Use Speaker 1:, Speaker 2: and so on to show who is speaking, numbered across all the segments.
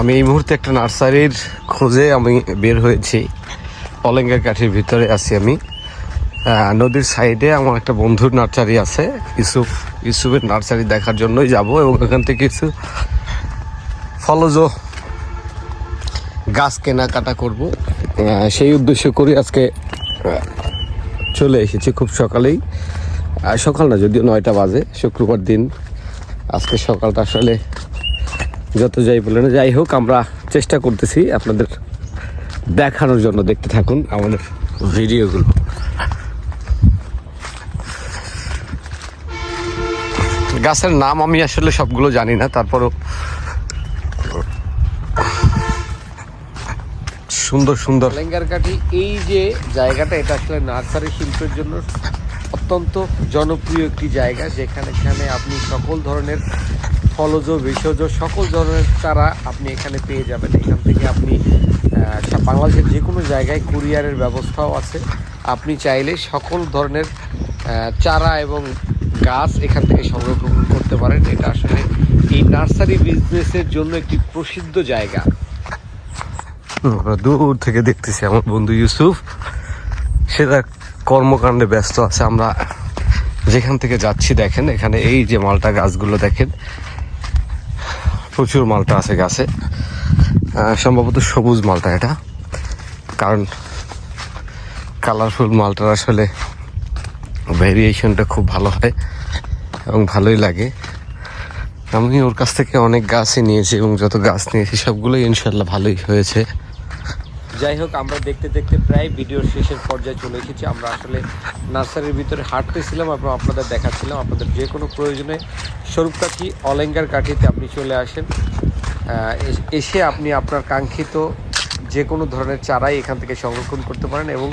Speaker 1: আমি এই মুহূর্তে একটা নার্সারির খোঁজে আমি বের হয়েছি। অলেঙ্গা কাঠির ভিতরে আছি আমি। নদীর সাইডে আমার একটা বন্ধুর নার্সারি আছে। ইউসুফ ইউসুফের নার্সারি দেখার জন্যই যাব এবং এখান থেকে কিছু ফলজ গাছ কেনাকাটা করব। সেই উদ্দেশ্য করে আজকে চলে এসেছি খুব সকালেই। সকাল না, যদিও নয়টা বাজে, শুক্রবার দিন। আজকে সকালটা আসলে যত যাই বলে না যাই হোক, আমরা চেষ্টা করতেছি আপনাদের দেখানোর জন্য। দেখতে থাকুন আমাদের ভিডিওগুলো। গাছের নাম আমি আসলে সবগুলো জানি না, তারপরও সুন্দর সুন্দর।
Speaker 2: লেঙ্গার কাঠি এই যে জায়গাটা, এটা আসলে নার্সারি শিল্পের জন্য অত্যন্ত জনপ্রিয় একটি জায়গা, যেখানে আপনি সকল ধরনের ফলজ, ভেষজ, সকল ধরনের চারা আপনি এখানে পেয়ে যাবেন। এখান থেকে আপনি বাংলাদেশের যে কোনো জায়গায় কুরিয়ারের ব্যবস্থাও আছে। আপনি চাইলে সকল ধরনের চারা এবং গাছ এখান থেকে সংরক্ষণ করতে পারেন। এটা আসলে এই নার্সারি বিজনেসের জন্য একটি প্রসিদ্ধ জায়গা।
Speaker 1: আমরা দূর থেকে দেখতেছি আমার বন্ধু ইউসুফ। সে তার কর্মকাণ্ডে ব্যস্ত আছে। আমরা যেখান থেকে যাচ্ছি দেখেন, এখানে এই যে মালটা গাছগুলো দেখেন প্রচুর মালটা আছে গাছে। সম্ভবত সবুজ মালটা এটা। কারণ কালারফুল মালটার আসলে ভেরিয়েশনটা খুব ভালো হয় এবং ভালোই লাগে। আমি ওর কাছ থেকে অনেক গাছই নিয়েছি এবং যত গাছ নিয়েছি সবগুলোই ইনশাল্লাহ ভালোই হয়েছে।
Speaker 2: যাই হোক আমরা দেখতে দেখতে প্রায় ভিডিওর শেষের পর্যায়ে চলে এসেছি। আমরা আসলে নার্সারির ভিতরে হাঁটতেছিলাম এবং আপনাদের দেখাচ্ছিলাম। আপনাদের যে কোনো প্রয়োজনে স্বরূপকাঠি অলেঙ্গার কাঠিতে আপনি চলে আসেন। এসে আপনি আপনার কাঙ্ক্ষিত যে কোনো ধরনের চারাই এখান থেকে সংরক্ষণ করতে পারেন এবং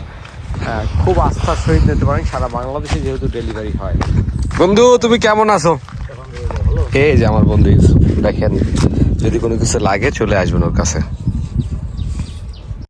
Speaker 2: খুব আস্থার সহিত নিতে পারেন। সারা বাংলাদেশে যেহেতু ডেলিভারি হয়।
Speaker 1: বন্ধু তুমি কেমন আছো? এই যে আমার বন্ধু দেখেন যদি কোনো কিছু লাগে চলে আসবেন ওর কাছে।